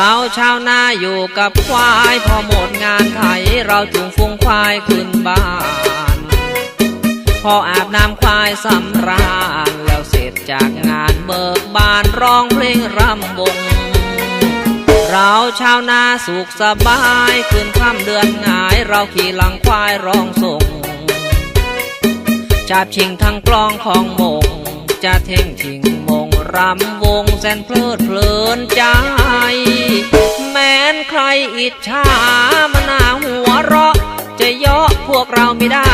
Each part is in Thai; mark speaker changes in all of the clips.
Speaker 1: ราชาวนาอยู่กับควายพอหมดงานไถเราจุงฟูงควายขึ้นบ้าน พออาบน้ำควายสำราญแล้วเสร็จจากงานเบิกบานร้องเพลงรำวง เราชาวนาสุขสบายขึ้นค่ำเดือนหงายเราขี่หลังควายร้องส่งจับชิงทั้งกลองของมงจะเท่งชิงมงรำวงแสนเพลิดเพลินใจ อิจฉามานาหัวเราะ จะเยาะพวกเราไม่ได้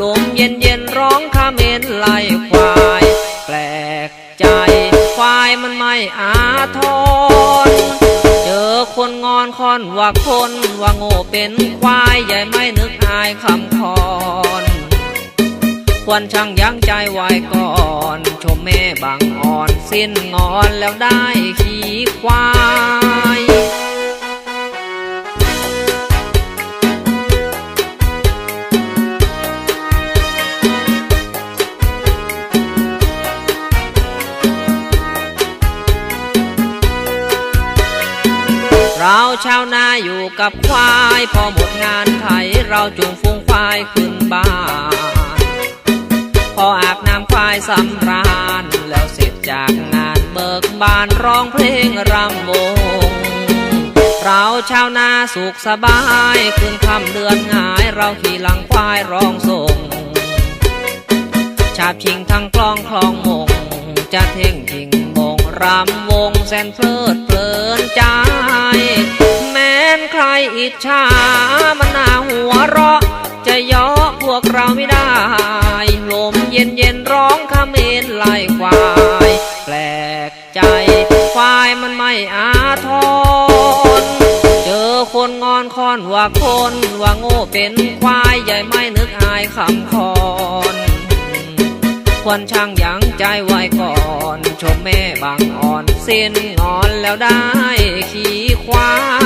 Speaker 1: ลมเย็นเย็นร้องคาเมนไล่ควาย แปลกใจ ควายมันไม่อาทร เจอคนงอนคอนว่าคนว่าโง่เป็นควายใหญ่ไม่นึกอายคำคอนควรช่างยั้งใจไว้ก่อน ชมแม่บางอ่อนสิ้นงอนแล้วได้ขี่ควาย ชาวนาอยู่กับควาย พอหมดงานไถเราจูงฟูงควายขึ้นบ้าน พออาบน้ำควายสำราญ แล้วเสร็จจากงานเบิกบานร้องเพลงรำวง เราชาวนาสุขสบายขึ้นค่ำเดือนหงายเราขี่หลังควายร้องส่ง ชาบชิงทั้งกลองคลองมงจะเท่งทิงมงรำวงแสนเพลิดเพลินใจ รอิจฉามันน่าหัวเราะ จะยาะพวกเราไม่ได้ลมเย็นเย็นร้องคาเมนไล่ควาย แปลกใจควายมันไม่อาทร เจอคนงอนคอนว่าคนว่าโง่เป็นควายใหญ่ไม่นึกอายคำคอนควรช่างยั้งใจไว้ก่อนชมแม่บางอ่อนเส้นงอนแล้วได้ขี่ควาย